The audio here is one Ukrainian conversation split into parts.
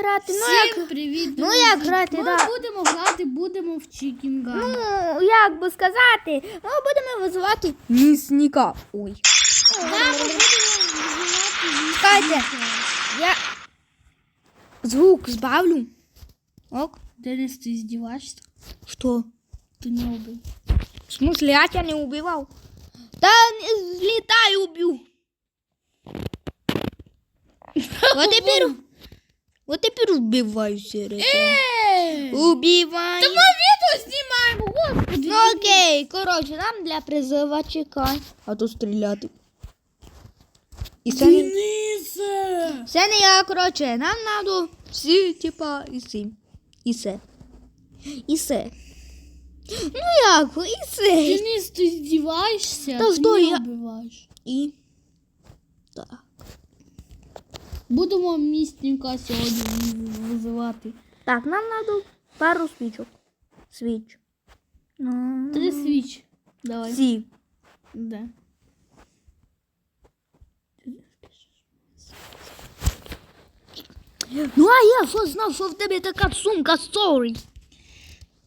грати. Ну Всім як, привіт, ну, друзі. як грати, Ми да. будемо грати, будемо в Чікінга. ну як би сказати, ми будемо визивати місника. Ой. Чекайте, я звук збавлю. Ок. Денис, ти здіваєшся? Що? Ти не убив. В смысле, я тебя не убивал? Да не взлетай, убью. Вот теперь, вот теперь убивай все Убивай. Та ми відео знімаємо, господи. Ну окей, короче, нам для призова чекай, а то стріляти. І це не, це не я, короче, нам надо всі, типа, і сим. І все. І все. Ну як, і все. Денис, ти здіваєшся? Та ти що не я- убиваєш. І так. Будемо місника сьогодні визивати. Так, нам надо пару свічок. Свіч. Ну, Три свіч. Давай. Сі. Де? Ну а я що знав, що в тебе така сумка сорі.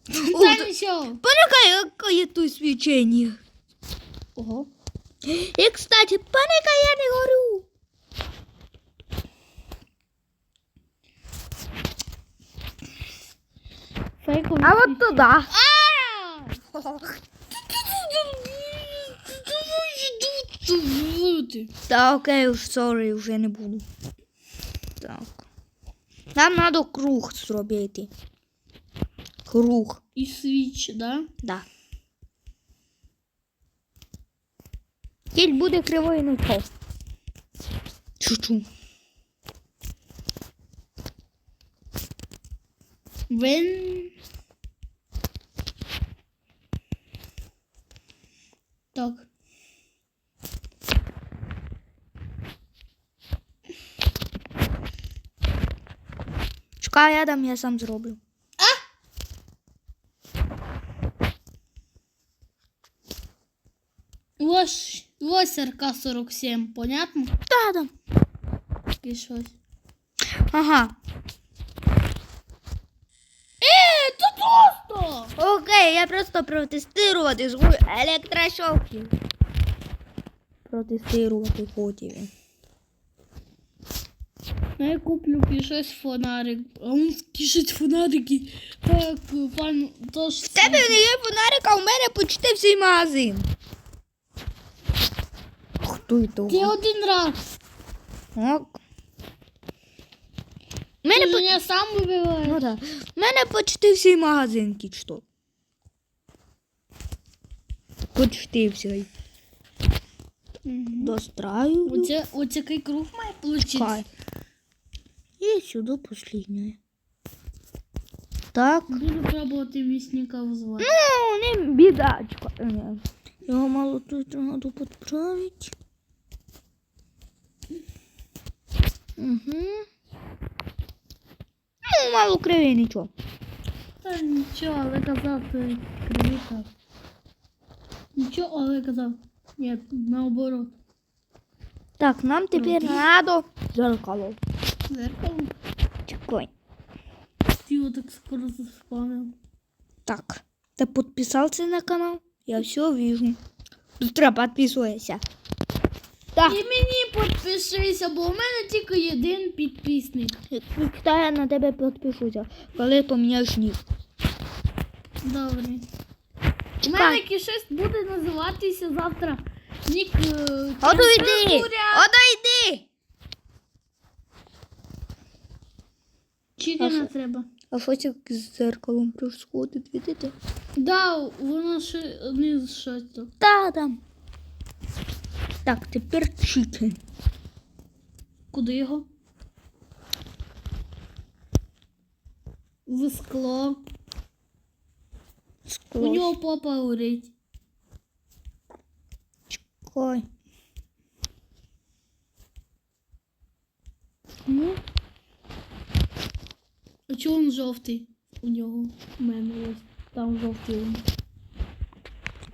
Та нічого. Паникай, яке тут свічення. Ого. І, кстати, паникай, я не горю. Фейкові. А от туди. Та окей, уж сорі, вже не буду. Так. Нам надо круг зробити. Круг. І свіч, да? Да. Кіль буде кривою не впав. Чу-чу. Вин. Так. Чекай, я дам, я сам зроблю. Ось, ось РК-47, понятно? Та дам. І щось. Ага. Е, тут Окей, я просто протестувати звук електрошоків. Протестувати хотів. Ну, я куплю кишось фонарик. А он кишить фонарики. Так, пан, то ж... В тебе не є фонарик, а у мене почти всій магазин. Хто і Ти один раз. Ок. Мене, по... мене сам вибиваєш. ну, да. У мене почти всі магазинки, що? Почти всі. Мгм. Достраю. Оце, оце який круг має получитися. Кай. І сюди последнє. Так. Буду пробувати місника взвати. Ну, не бідачка. Ні. Його мало тут треба підправити. Угу. Ну, мало криві, нічого. Та нічого, але казав, ти кривий так. Нічого, але казав. Ні, наоборот. Так, нам тепер надо зеркало. Зеркало. Чекай. Ти його так скоро заспавнив. Так, ты подписался на канал? Я все вижу. Быстро подписывайся. Так, І мені підпишися, бо у мене тільки один підписник. Вікта, я на тебе підпишуся, коли поміняєш ніг. Добре. У мене кишесть буде називатися завтра Нік. е. Одойди! Чекана А що? треба. А що це з зеркалом происходить, видите? Да, воно ще не щось. Та там. Так, тепер чикен. Куди його? В скло. У нього попа горить. Чекай. Ну. А чого він жовтий? У нього. У мене ось. Там жовтий.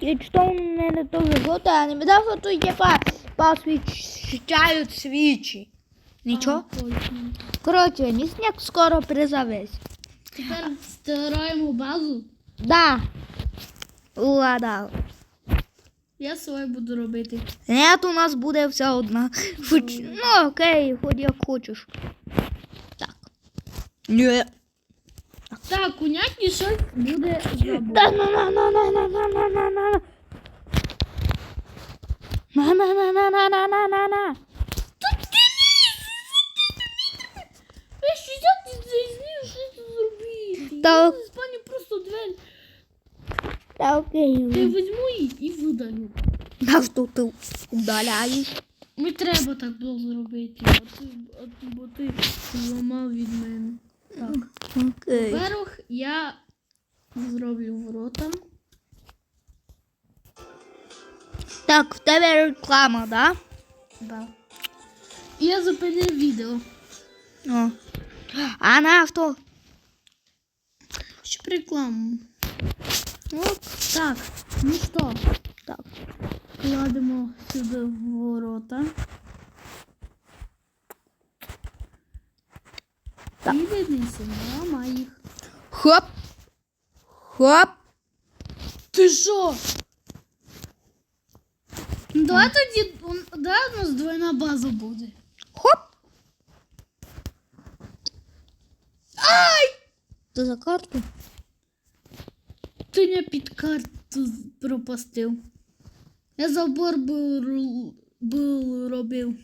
І що у мене теж жовте, а не видав, тут є па, посвічають свічі. Нічого? Коротше, сніг скоро призавесь. Тепер стираємо базу. Да. Угадав. Я своє буду робити. Нет, у нас буде вся одна. Хоч, ну окей, хоч як хочеш. Так. Ні. Так, у няті щось буде забув. Да на на на на на на на на на. На на на на на на на на на. Ви що взяти зайзнів, що це зробити? Та- Я з пані просто двері. Та окей. Я візьму її і видалю. На що ти удаляєш? Не треба так було зробити, а ти, а ти, бо ти зламав від мене. Так. Окей. Перших я зроблю ворота. Так, в тебе реклама, да? Да. Я зупинив відео. О. А на що? Щоб рекламу. Ну, Так, ну що, так. кладемо сюди ворота. Так. І дивися, ламай їх. Хоп. Хоп. Ти що? Давай тоді, давай у нас двойна база буде. Хоп. Ай! Ти за карту? Ти не під карту пропустив. Я забор був, ру- був робив.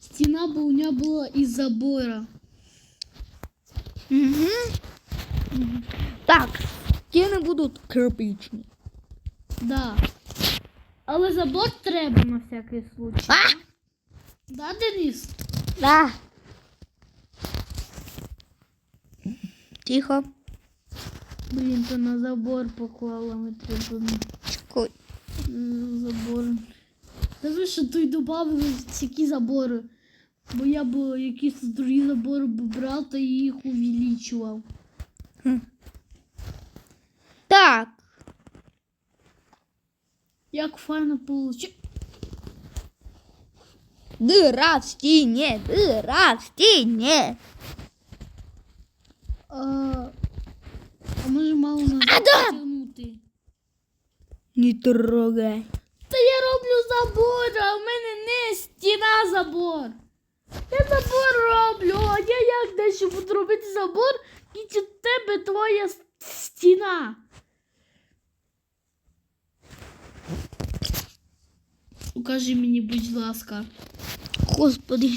Стіна бо у нього була із забора. Угу. Так, стіни будуть кирпичні. Да. Але забор треба на всякий случай. А! Да, Денис? Да. Тихо. Блін, то на забор поклала, ми треба Чекай. забор. Та ви що тут додали всякі забори? Бо я б якісь другі забори б брав та їх увеличував. Так. Як файно получи. Дыра в стене, дыра в стене. А, а може мало назад Адам! тягнути? Не трогай. Та я роблю забор, а в мене не стіна забор. Я забор роблю, а я як дещо буду робити забор, і у тебе твоя стіна. Укажи мені, будь ласка. Господи.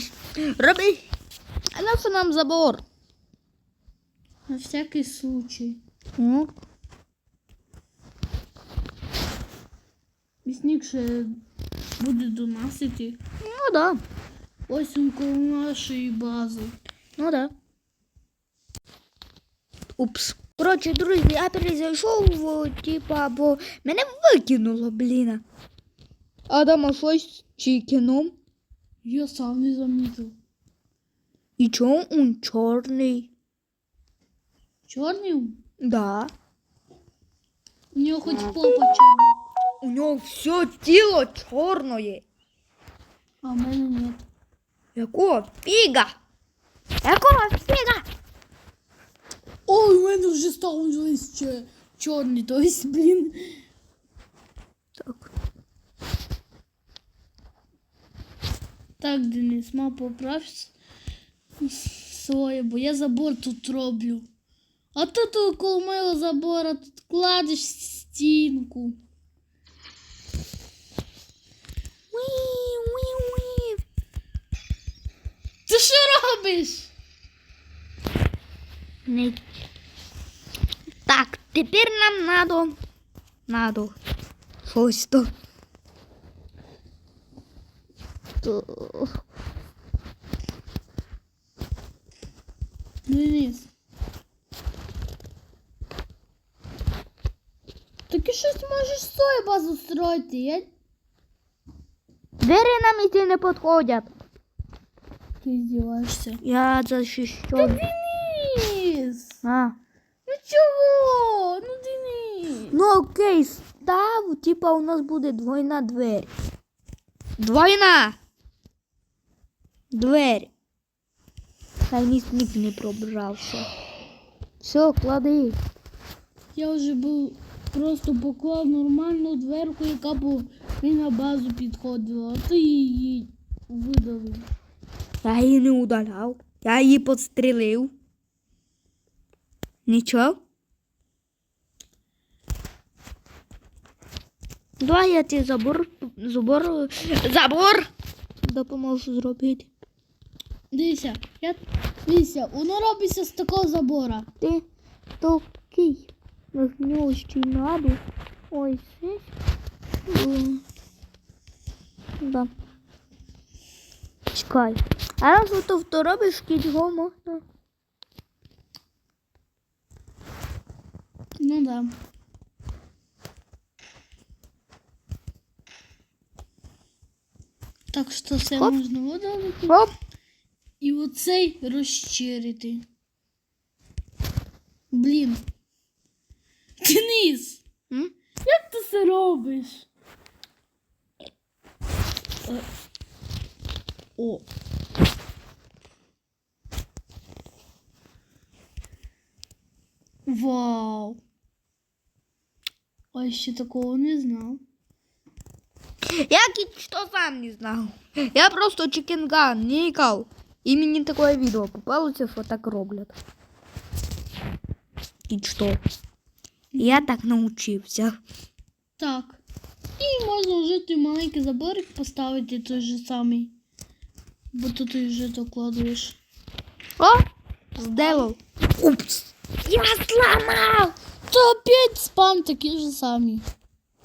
Роби. А на нам забор? На всякий случай. Ну, І сніг ще буде до нас іти. ну да. Ось коло нашої бази. Ну да. Упс. Коротше, друзі, я перезайшов, типа, бо мене викинуло, блін. Адама щось з чікеном. Я сам не замітив. І чому він чорний? Чорний? Да. У нього хоч попа чорна. У нього все тіло чорне. А в мене ні. Якого фіга? Якого фіга? Ой, у мене вже став лист чо- чорний, то есть, блін. Так. Так, Денис, ма поправ с- своє, бо я забор тут роблю. А ти тут коло моєго забора тут кладеш стінку. Уі, уі, Ти що робиш? Не. Так, тепер нам надо. Надо. Щось то. То- Денис. Так і щось можеш свою базу строїти. Я... Двері нам іти не підходять. Ти здіваєшся. Я защищен. Денис! А. Ну чого? Ну Денис! Ну окей, став, типа у нас буде двойна двері. Двойна! Двері. Хай мій не пробрався. Все, клади. Я вже був просто поклав нормальну дверку, яка б і на базу підходила, а ти її видалив. Я її не удаляв. Я її підстрелив. Нічого? Давай я ті забор, забор, забор допоможу зробити. Дивися, я дивися, воно робиться з такого забора. Ти такий вогнющий надо. Ой, здесь. Да. Чекай. А раз ото то робиш, його можна. Ну да. Так що все Хоп. можна видалити. Оп. І оцей розщирити. Блін. Денис, М? як ти це робиш? О. Вау. А ще такого не знав. Я что сам не знал. Я просто чикенган не икал. И мне такое видео попалось, что так роблять. И что? Я так научился. Так. І можна вже той маленький заборик поставити той же самий. Бо тут ти вже докладуєш. О, сделал. Упс. Я сломал. То опять спам такі ж самі.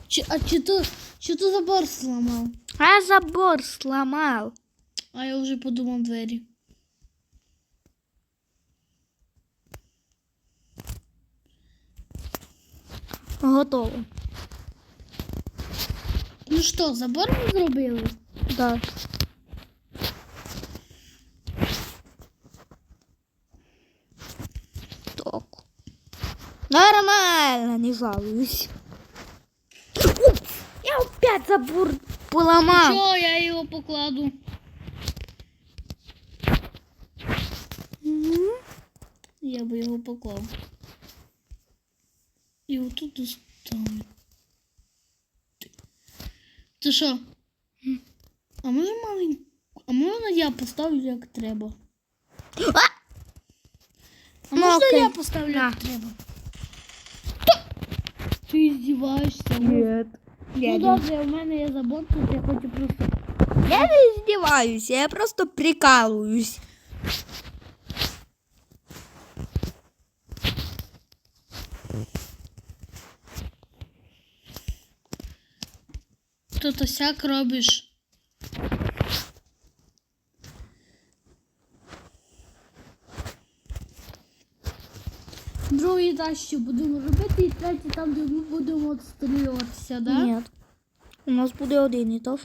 Чи, а чи то, чи то забор сломав? А забор сломал. А я вже подумав двері. Готово. Ну що, забор ми зробили? Да. Нормально, не жалуюсь. Упс, я опять забор поломал. Що, я його покладу? Мгм. Я би його поклав. І отут доставити. Ти що? А може маленьку? А можна я поставлю як треба? А! А можна я поставлю як треба? Ти здіваєшся? Нет. Ну добре, у мене є забор, тут я хочу просто. Я не издеваюсь, я просто прикалываюсь. Тут осяк робиш. Що будемо робити, і третій там, де ми будемо відстрілюватися, да? Нет. У нас буде один і то.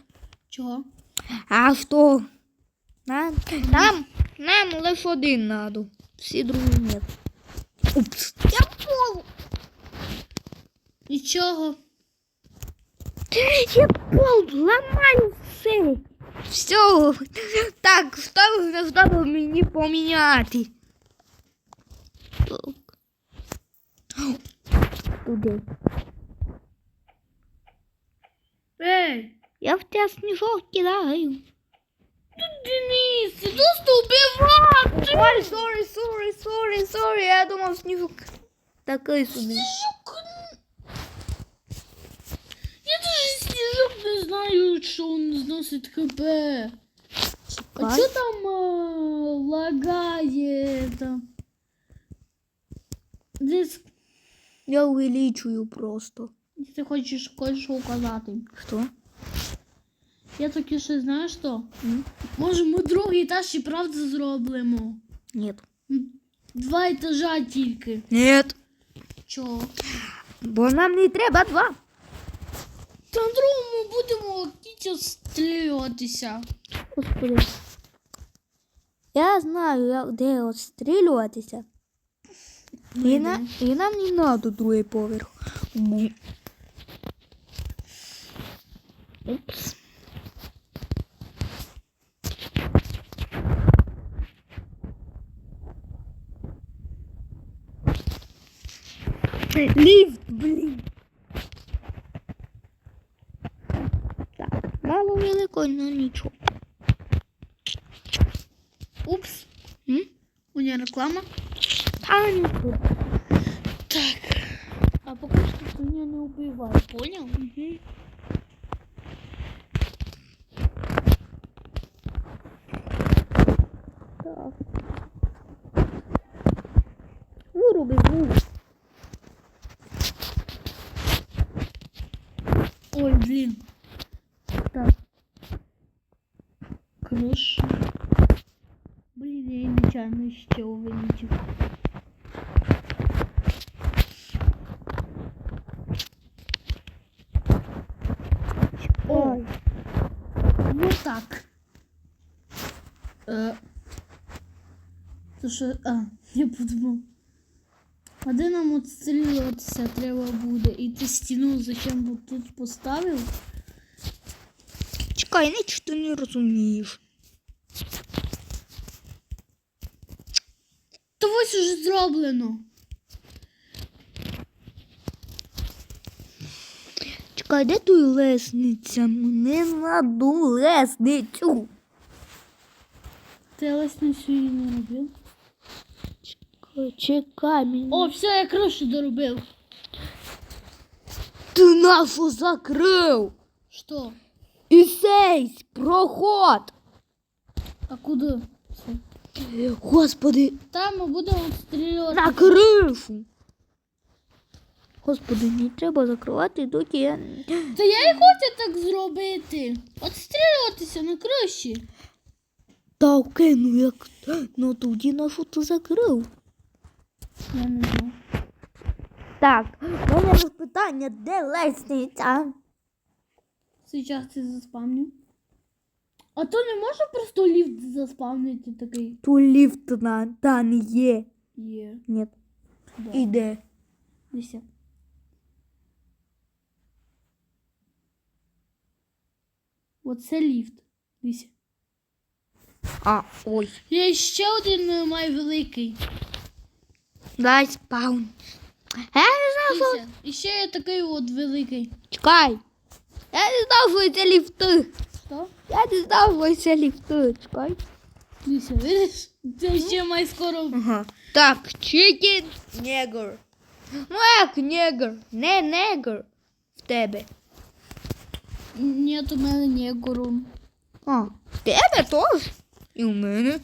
Чого? А що? Нам, нам, нам лише один надо. Всі другі нет. Упс. Я пол. Нічого. Я пол ламаю все. Все. Так, що не треба мені поміняти? Туди. Ей! Я в тебе сніжок кидаю. Денис, ти просто убивати! Ой, sorry, sorry, sorry, sorry. Я думав сніжок такий собі. Я даже сніжок не знаю, що він зносить ХП. А Чекай. що там е, лагає там? Десь Я увеличую просто. ти хочеш кое-що указати. Що? Я таки ще знаєш що? М? Може ми другий етаж і правда зробимо. Нет. М, Два етажа тільки. Нет. Чого? Бо нам не треба два. Та на другому будемо тітя стрілюватися. Господи. Я знаю, як- де отстрілюватися. І, на, і нам не треба другий поверх. Бу. Упс. Ліфт, блін. Так, мало великої, ну нічого. Упс. М? У нього реклама. Нічого. Так. А поки що ти мене не убивай, понял? Угу. Так. Вируби звук. Ой, блин. Так. Крыша. Блин, я нечаянно еще вылетел. Що, а, я подумав. А де нам отстрілюватися треба буде? І ти стіну зачем от тут поставив? Чекай, нічого ти не розумієш. Та ось уже зроблено. Чекай, де тут лесниця? Мене на лесницю. Ти лесницю її не робив. Чекай, мене. О, все, я кришу доробив. Ти нашу закрив. Що? І сей проход. А куди? Господи, Там ми будемо відстрілювати. на кришу. Господи, не треба закривати, доки я. Та я і хочу так зробити. Отстрілюватися на криші. Та окей, ну як. Ну тоді нашу ти закрив. Я не знаю. Так, у мене питання, де лесниця? Сейчас це заспавню. А то не можна просто ліфт заспавнити такий. Ту ліфт на та не є. Є. Ні. Да. Іде. Десять. Оце ліфт. Дивіться. А, ой. Я ще один е, маю великий. Дай спаун. Я не знав, що... Дивіться. І ще є такий от великий. Чекай. Я не знав, що це ліфти. Що? Я не знав, що це ліфти. Чекай. Дивіться, видиш? Це ще має скоро. Ага. Так, чикен негр. Ну як негр? Не негр. В тебе. Ні, у мене не горун. А, в тебе теж? І у мене.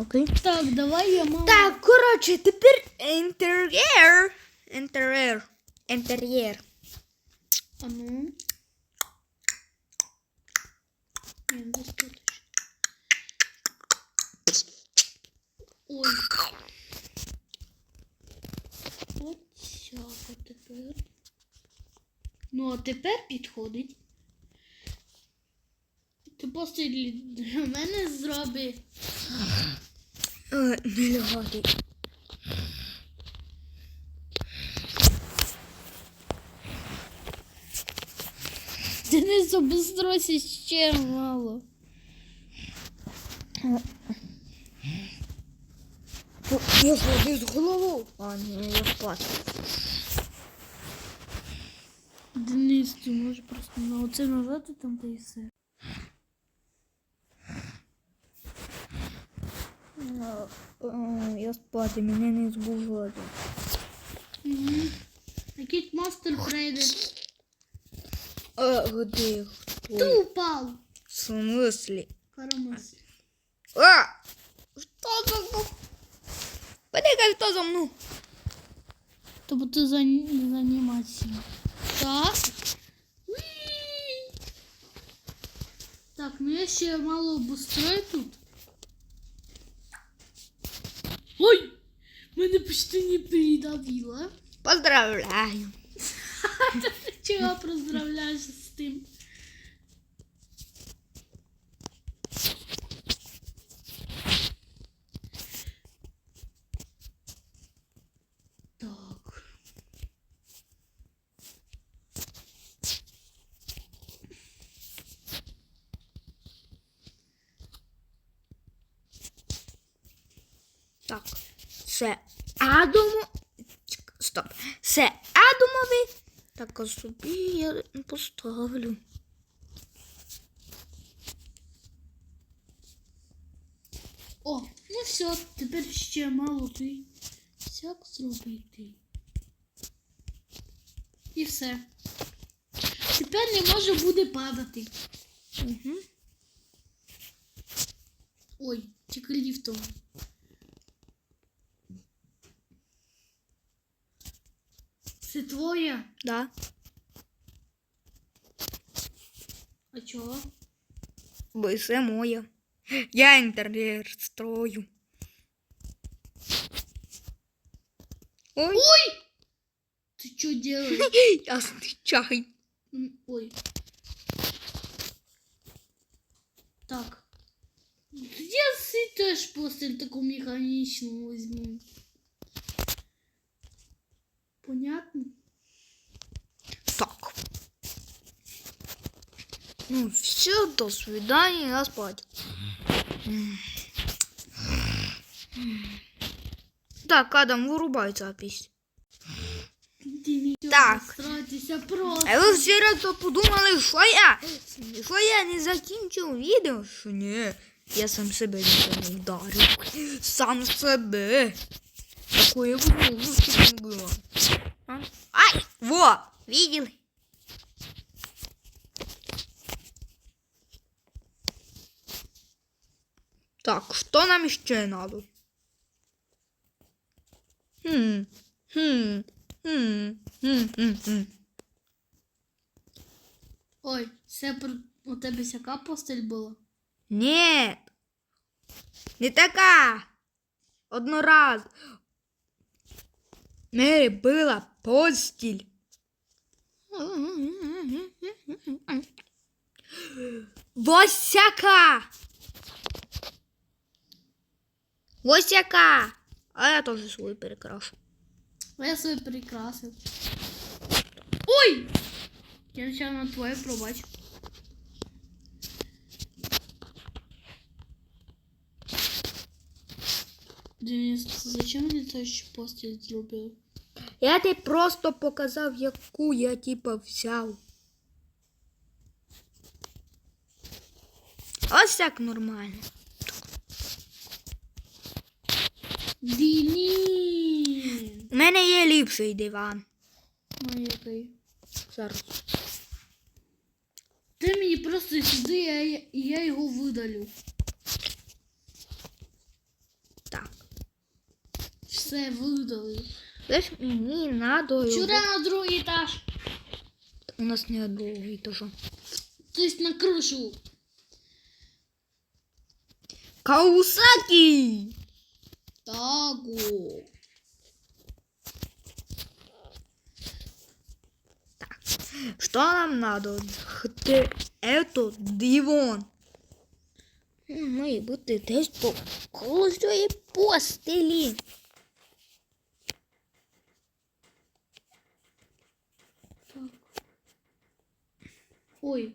Окей. Так, давай я маму. Так, коротше, тепер інтер'єр. Інтер'єр. Інтер'єр. А ну. Ой. От цього тепер. Ну, а тепер підходить. Ти просто для мене зроби. Е, Не лягати. Денис обустройся ще мало. Я сходив з голову. А, ні, я спати. Денис, ти можеш просто на оце нажати там та і все. Я спати, мене не збужати. Угу. Який мастер прийде. А, де? Ти Хто? упав. В смысле? Карамас. А! Что за мною? Подикай, хто за мною? Тобто ти за, за анімацією. Так. Уі! Так, ну я ще мало обустрою тут. Ой! Мене почти не придавило. Поздравляю. Ти чого поздравляєш з тим? Так. Так, це Адаму. Чек, Стоп. Стоп. Це Адамовий. Так, собі я поставлю. О, ну все, тепер ще мало ти. Сяк зробити. І все. Тепер не може буде падати. Угу. Ой, тільки ліфтом. Це твоє? Да. А чого? Бо це моє. Я інтер'єр строю. Ой, Ти що делаєш? ясний чай. М, Ой. Так. Я си теж постель таку механічну візьму. Понятно? Так. Ну, все, до свидания, я спать. Так, Адам, вырубай запись. Так. А ви всі разом подумали, що я? Що я не закінчив відео? Що ні, я сам себе не вдарив. Сам себе. Такої вулиці не було. А? Ай! Во! Видели? Так, что нам еще надо? Хм, хм, хм, хм, хм, хм. Ой, це про... у тебе сяка постель була? Нет. Не така. Однораз. Мері била постіль. Восяка. Восяка. А я тоже свой перекрашу. А я себе прикрасив. Ой! Я нечайно твоє пробач. Денис, зачем той ще постіль зробив? Я тобі просто показав, яку я типа взяв. Ось так нормально. Денис! У мене є ліпший диван. Ну який? Зараз. Ти мені просто сюди, я, я, я його видалю. Все видалив. Лиш мені надо. Сюди на другий етаж. У нас не другий теж. Тобто на кришу. Каусаки! Таго. Что нам надо? Хте ето диван. Має бути десь по коло постелі. Так. Ой.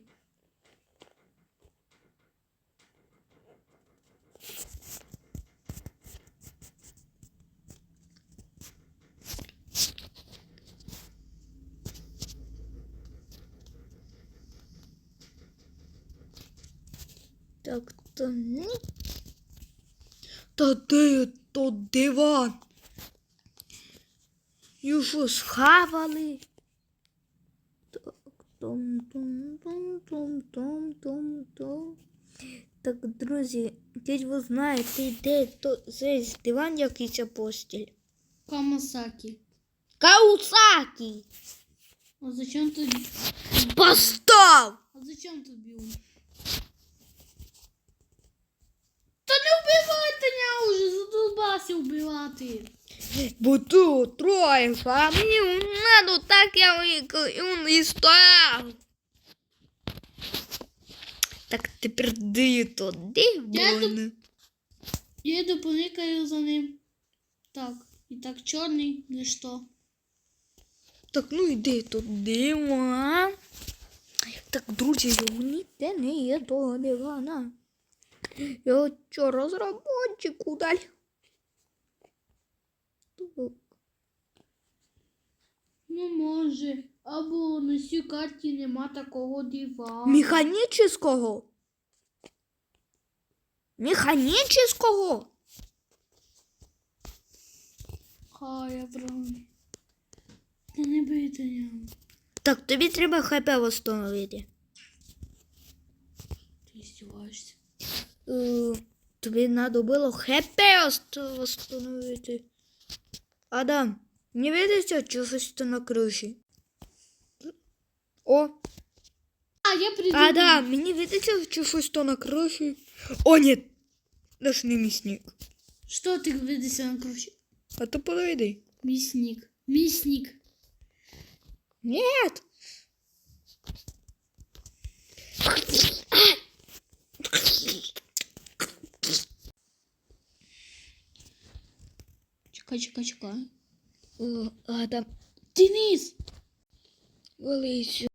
Так, то ні. Та де то диван? Що, схавали? Так, том, том, том, том, том, том, том. Так, друзі, десь ви знаєте, де то цей диван, який це постіль? Камасаки. Каусаки! А зачем тобі? Постав! А зачем тобі он? Та не вбивайте меня уже, задолбався вбивати. Бо ти троє, а мені надо так я і- він і став. Так тепер де то диван? Я йду поникаю за ним. Так, і так чорний, не що. Так, ну іди то диван. Так, друзі, його ніде не є того дивана. Я що, розробочику далі? Ну, може. Або на цій карті нема такого дивана. Механічного? Механічного? Хай, правда. Та не бийте. Так, тобі треба хп встановити. Ти здіваєшся. Е, тобі треба було хп встановити. Адам, не видиться, чи щось то на криші? О, А, я придумав. Адам, мені видиться, чи щось то на криші. О, ні, наш не місник. Що ти видишся на кручі? А то подойди. Місник. Місник. Нет. Чекай, чекай, чекай. О, Адам, Денис! вились.